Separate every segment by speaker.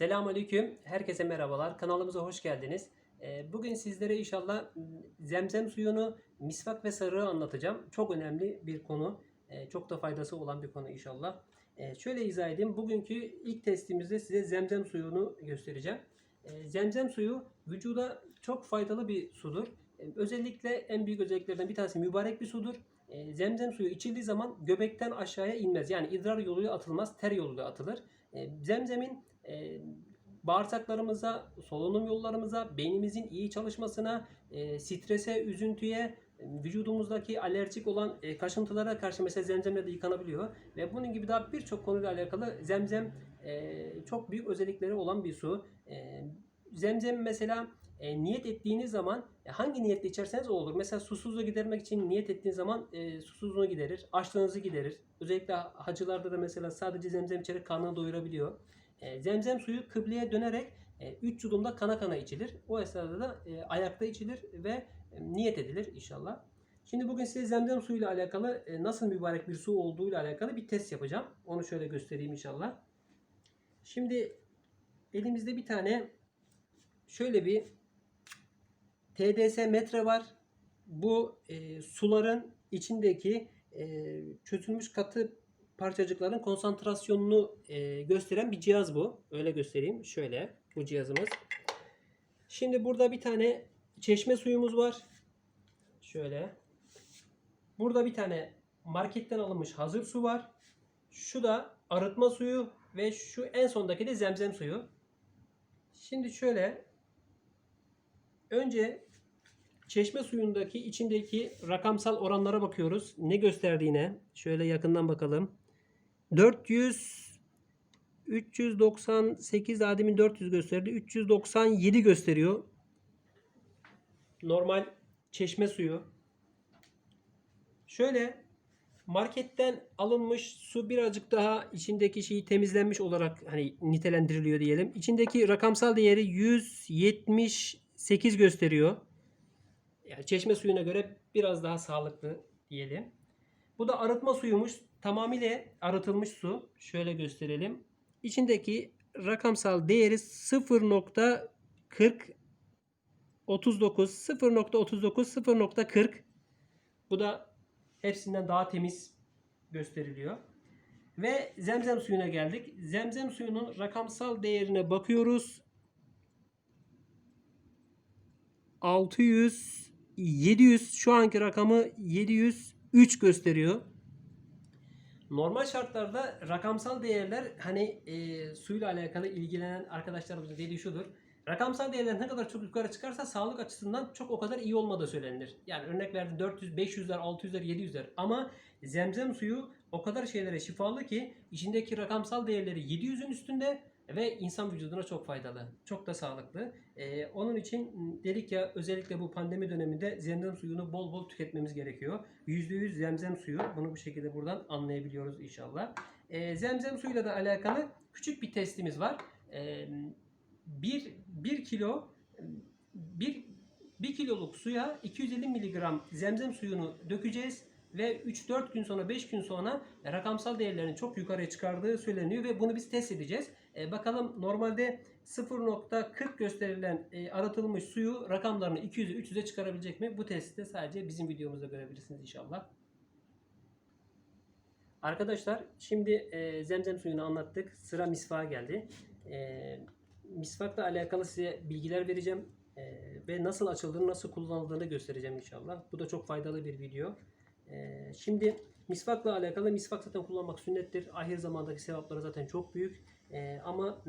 Speaker 1: Selamünaleyküm. Herkese merhabalar. Kanalımıza hoş geldiniz. Ee, Bugün sizlere inşallah zemzem suyunu, misvak ve sarığı anlatacağım. Çok önemli bir konu. Ee, Çok da faydası olan bir konu inşallah. Ee, Şöyle izah edeyim. Bugünkü ilk testimizde size zemzem suyunu göstereceğim. Zemzem suyu vücuda çok faydalı bir sudur. Özellikle en büyük özelliklerden bir tanesi mübarek bir sudur. Zemzem suyu içildiği zaman göbekten aşağıya inmez. Yani idrar yoluyla atılmaz, ter yoluyla atılır. Zemzemin e, bağırsaklarımıza, solunum yollarımıza, beynimizin iyi çalışmasına, e, strese, üzüntüye, vücudumuzdaki alerjik olan e, kaşıntılara karşı mesela zemzemle de yıkanabiliyor. Ve bunun gibi daha birçok konuyla alakalı zemzem e, çok büyük özellikleri olan bir su. E, zemzem mesela e, niyet ettiğiniz zaman e, hangi niyetle içerseniz o olur. Mesela susuzluğu gidermek için niyet ettiğiniz zaman e, susuzluğunu giderir, açlığınızı giderir. Özellikle hacılarda da mesela sadece zemzem içerek karnını doyurabiliyor. E, zemzem suyu kıbleye dönerek 3 yudumda kana kana içilir. O esnada da e, ayakta içilir ve e, niyet edilir inşallah. Şimdi bugün size zemzem suyuyla alakalı e, nasıl mübarek bir su olduğuyla alakalı bir test yapacağım. Onu şöyle göstereyim inşallah. Şimdi elimizde bir tane şöyle bir TDS metre var. Bu e, suların içindeki e, çözülmüş katı parçacıkların konsantrasyonunu e, gösteren bir cihaz bu. Öyle göstereyim. Şöyle bu cihazımız. Şimdi burada bir tane çeşme suyumuz var. Şöyle. Burada bir tane marketten alınmış hazır su var. Şu da arıtma suyu ve şu en sondaki de zemzem suyu. Şimdi şöyle önce çeşme suyundaki içindeki rakamsal oranlara bakıyoruz. Ne gösterdiğine şöyle yakından bakalım. 400 398 daha demin 400 gösterdi. 397 gösteriyor. Normal çeşme suyu. Şöyle marketten alınmış su birazcık daha içindeki şeyi temizlenmiş olarak hani nitelendiriliyor diyelim. İçindeki rakamsal değeri 178 gösteriyor. Yani çeşme suyuna göre biraz daha sağlıklı diyelim. Bu da arıtma suyumuş. Tamamıyla arıtılmış su. Şöyle gösterelim. İçindeki rakamsal değeri 0.40 39 0.39 0.40 bu da hepsinden daha temiz gösteriliyor. Ve zemzem suyuna geldik. Zemzem suyunun rakamsal değerine bakıyoruz. 600 700 şu anki rakamı 703 gösteriyor. Normal şartlarda rakamsal değerler hani e, suyla alakalı ilgilenen arkadaşlarımızın dediği şudur. Rakamsal değerler ne kadar çok yukarı çıkarsa sağlık açısından çok o kadar iyi olmadığı söylenir. Yani örnek verdim 400, 500'ler, 600'ler, 700'ler ama zemzem suyu o kadar şeylere şifalı ki içindeki rakamsal değerleri 700'ün üstünde ve insan vücuduna çok faydalı. Çok da sağlıklı. Ee, onun için dedik ya özellikle bu pandemi döneminde zemzem suyunu bol bol tüketmemiz gerekiyor. %100 zemzem suyu. Bunu bu şekilde buradan anlayabiliyoruz inşallah. Ee, zemzem suyuyla da alakalı küçük bir testimiz var. Ee, 1, 1 kilo 1, 1 kiloluk suya 250 miligram zemzem suyunu dökeceğiz ve 3-4 gün sonra 5 gün sonra rakamsal değerlerin çok yukarıya çıkardığı söyleniyor ve bunu biz test edeceğiz. E, bakalım normalde 0.40 gösterilen e, arıtılmış suyu rakamlarını 200'e 300'e çıkarabilecek mi? Bu testi sadece bizim videomuzda görebilirsiniz inşallah. Arkadaşlar şimdi e, zemzem suyunu anlattık. Sıra misvağa geldi. E, misvakla alakalı size bilgiler vereceğim. E, ve nasıl açıldığını, nasıl kullanıldığını göstereceğim inşallah. Bu da çok faydalı bir video. E, şimdi misvakla alakalı misvak zaten kullanmak sünnettir. Ahir zamandaki sevapları zaten çok büyük. E, ama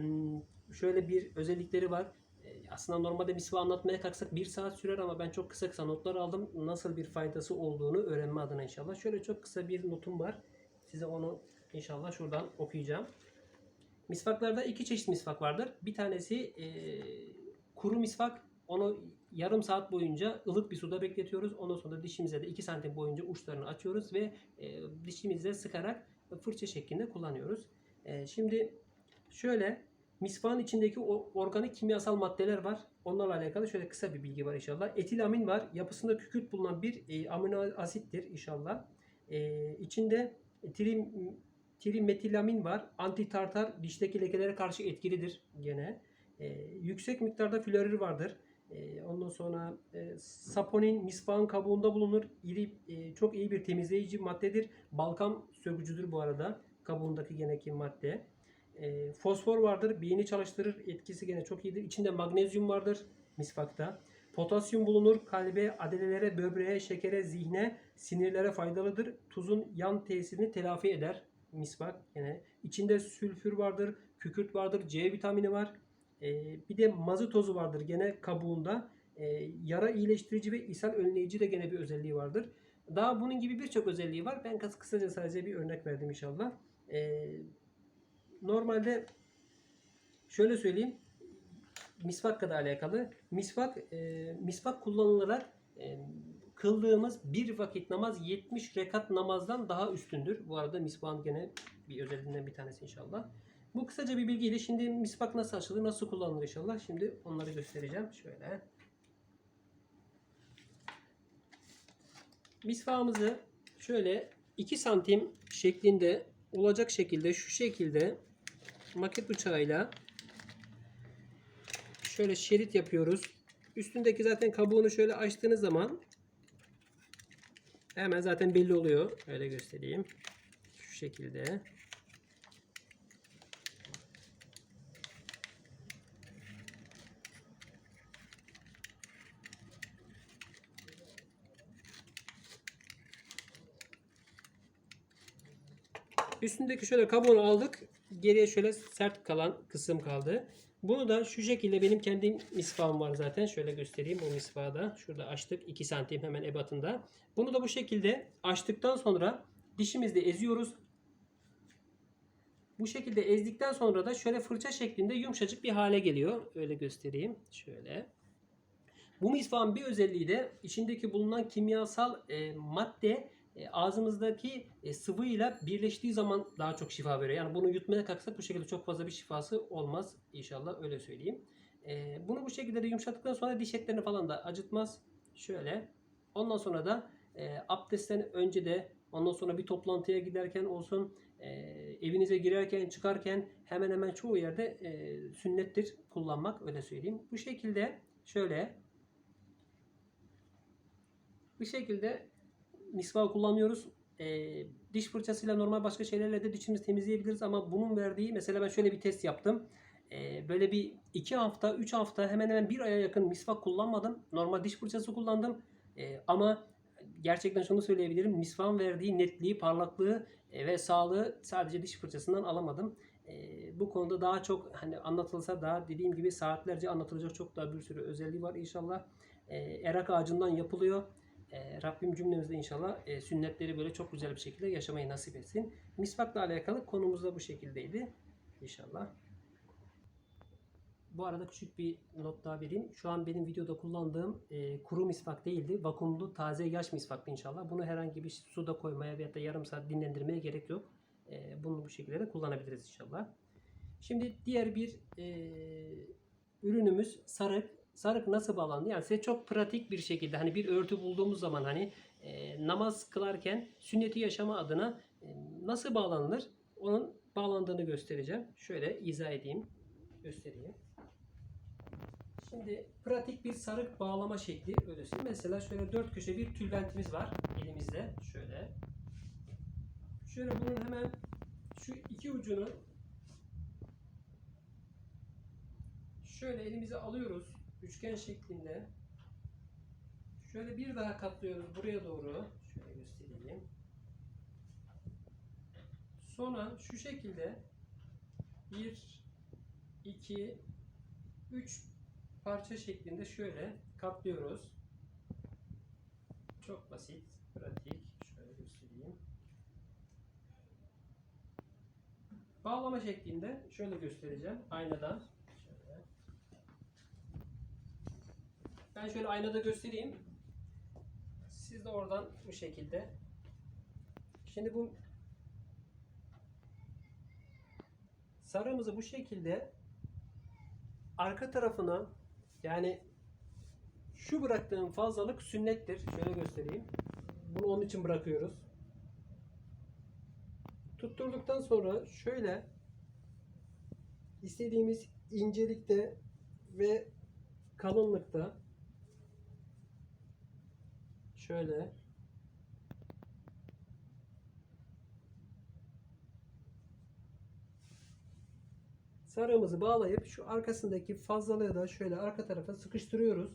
Speaker 1: şöyle bir özellikleri var. E, aslında normalde misvağı anlatmaya kalksak bir saat sürer ama ben çok kısa kısa notlar aldım. Nasıl bir faydası olduğunu öğrenme adına inşallah. Şöyle çok kısa bir notum var. Size onu inşallah şuradan okuyacağım. Misvaklarda iki çeşit misvak vardır. Bir tanesi e, kuru misvak. Onu yarım saat boyunca ılık bir suda bekletiyoruz. Ondan sonra dişimize de 2 santim boyunca uçlarını açıyoruz ve e, dişimizle sıkarak fırça şeklinde kullanıyoruz. E, şimdi şöyle misvağın içindeki o organik kimyasal maddeler var. Onlarla alakalı şöyle kısa bir bilgi var inşallah. Etilamin var. Yapısında kükürt bulunan bir e, amino asittir inşallah. E, içinde trim, trimetilamin var. Antitartar dişteki lekelere karşı etkilidir gene. E, yüksek miktarda florir vardır. E, ondan sonra e, saponin misfağın kabuğunda bulunur. İri, e, çok iyi bir temizleyici maddedir. Balgam sökücüdür bu arada. Kabuğundaki geneki madde. E, fosfor vardır. Beyni çalıştırır. Etkisi gene çok iyidir. İçinde magnezyum vardır misvakta. Potasyum bulunur. Kalbe, adelelere, böbreğe, şekere, zihne, sinirlere faydalıdır. Tuzun yan tesirini telafi eder misvak. Yine içinde sülfür vardır, kükürt vardır, C vitamini var. Ee, bir de mazı tozu vardır gene kabuğunda. Ee, yara iyileştirici ve ishal önleyici de gene bir özelliği vardır. Daha bunun gibi birçok özelliği var. Ben kıs- kısaca sadece bir örnek verdim inşallah. Ee, normalde şöyle söyleyeyim. Misvakla da alakalı. Misvak, e, misvak kullanılarak e, kıldığımız bir vakit namaz 70 rekat namazdan daha üstündür. Bu arada misvakın gene bir özelliğinden bir tanesi inşallah. Bu kısaca bir bilgiydi. Şimdi misvak nasıl açılır, nasıl kullanılır inşallah. Şimdi onları göstereceğim. Şöyle. Misvağımızı şöyle 2 santim şeklinde olacak şekilde şu şekilde maket bıçağıyla şöyle şerit yapıyoruz. Üstündeki zaten kabuğunu şöyle açtığınız zaman hemen zaten belli oluyor. Öyle göstereyim. Şu şekilde. Üstündeki şöyle kabuğunu aldık. Geriye şöyle sert kalan kısım kaldı. Bunu da şu şekilde benim kendi misfağım var zaten. Şöyle göstereyim bu misfağı da. Şurada açtık 2 santim hemen ebatında. Bunu da bu şekilde açtıktan sonra dişimizle eziyoruz. Bu şekilde ezdikten sonra da şöyle fırça şeklinde yumuşacık bir hale geliyor. Öyle göstereyim. Şöyle. Bu misvağın bir özelliği de içindeki bulunan kimyasal e, madde e, ağzımızdaki e, sıvıyla birleştiği zaman daha çok şifa veriyor. Yani bunu yutmaya kalksak bu şekilde çok fazla bir şifası olmaz inşallah öyle söyleyeyim. E, bunu bu şekilde de yumuşattıktan sonra diş etlerini falan da acıtmaz. Şöyle. Ondan sonra da abdestten önce de ondan sonra bir toplantıya giderken olsun evinize girerken çıkarken hemen hemen çoğu yerde sünnettir kullanmak öyle söyleyeyim. Bu şekilde şöyle bu şekilde misvak kullanıyoruz. Ee, diş fırçasıyla normal başka şeylerle de dişimizi temizleyebiliriz ama bunun verdiği mesela ben şöyle bir test yaptım. Ee, böyle bir iki hafta, üç hafta hemen hemen bir aya yakın misvak kullanmadım. Normal diş fırçası kullandım. Ee, ama gerçekten şunu söyleyebilirim. Misvakın verdiği netliği, parlaklığı e, ve sağlığı sadece diş fırçasından alamadım. Ee, bu konuda daha çok hani anlatılsa daha dediğim gibi saatlerce anlatılacak çok daha bir sürü özelliği var inşallah. Ee, erak ağacından yapılıyor. E, Rabbim cümlemizde inşallah e, sünnetleri böyle çok güzel bir şekilde yaşamayı nasip etsin. Misvakla alakalı konumuz da bu şekildeydi. İnşallah. Bu arada küçük bir not daha vereyim. Şu an benim videoda kullandığım e, kuru misvak değildi. Vakumlu taze yaş misvaktı inşallah. Bunu herhangi bir suda koymaya veya da yarım saat dinlendirmeye gerek yok. E, bunu bu şekilde de kullanabiliriz inşallah. Şimdi diğer bir e, ürünümüz sarık. Sarık nasıl bağlandı? Yani size çok pratik bir şekilde hani bir örtü bulduğumuz zaman hani e, namaz kılarken sünneti yaşama adına e, nasıl bağlanılır? Onun bağlandığını göstereceğim. Şöyle izah edeyim. Göstereyim. Şimdi pratik bir sarık bağlama şekli söyleyeyim. Mesela şöyle dört köşe bir tülbentimiz var elimizde. Şöyle. Şöyle bunun hemen şu iki ucunu şöyle elimize alıyoruz üçgen şeklinde. Şöyle bir daha katlıyoruz buraya doğru. Şöyle göstereyim. Sonra şu şekilde 1 2 3 parça şeklinde şöyle katlıyoruz. Çok basit, pratik. Şöyle göstereyim. Bağlama şeklinde şöyle göstereceğim aynadan. Şöyle. Ben şöyle aynada göstereyim. Siz de oradan bu şekilde. Şimdi bu sarımızı bu şekilde arka tarafına yani şu bıraktığım fazlalık sünnettir. Şöyle göstereyim. Bunu onun için bırakıyoruz. Tutturduktan sonra şöyle istediğimiz incelikte ve kalınlıkta şöyle sarığımızı bağlayıp şu arkasındaki fazlalığı da şöyle arka tarafa sıkıştırıyoruz.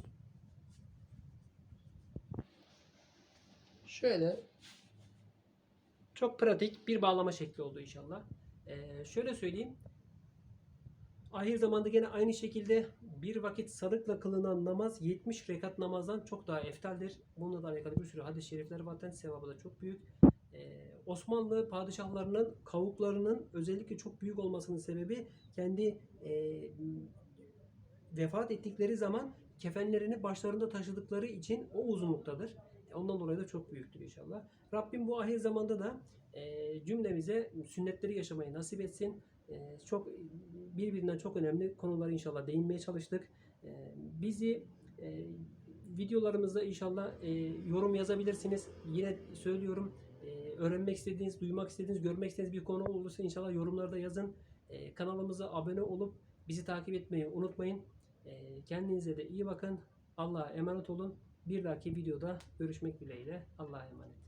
Speaker 1: Şöyle çok pratik bir bağlama şekli oldu inşallah. Ee, şöyle söyleyeyim. Ahir zamanda gene aynı şekilde bir vakit sarıkla kılınan namaz 70 rekat namazdan çok daha eftaldir. Bununla da alakalı bir sürü hadis-i şerifler var. Zaten sevabı da çok büyük. Ee, Osmanlı padişahlarının kavuklarının özellikle çok büyük olmasının sebebi kendi e, vefat ettikleri zaman kefenlerini başlarında taşıdıkları için o uzunluktadır. Ondan dolayı da çok büyüktür inşallah. Rabbim bu ahir zamanda da e, cümlemize sünnetleri yaşamayı nasip etsin. E, çok birbirinden çok önemli konulara inşallah değinmeye çalıştık. E, bizi e, videolarımızda inşallah e, yorum yazabilirsiniz. Yine söylüyorum e, öğrenmek istediğiniz, duymak istediğiniz, görmek istediğiniz bir konu olursa inşallah yorumlarda yazın. Kanalımıza abone olup bizi takip etmeyi unutmayın. Kendinize de iyi bakın. Allah'a emanet olun. Bir dahaki videoda görüşmek dileğiyle. Allah'a emanet.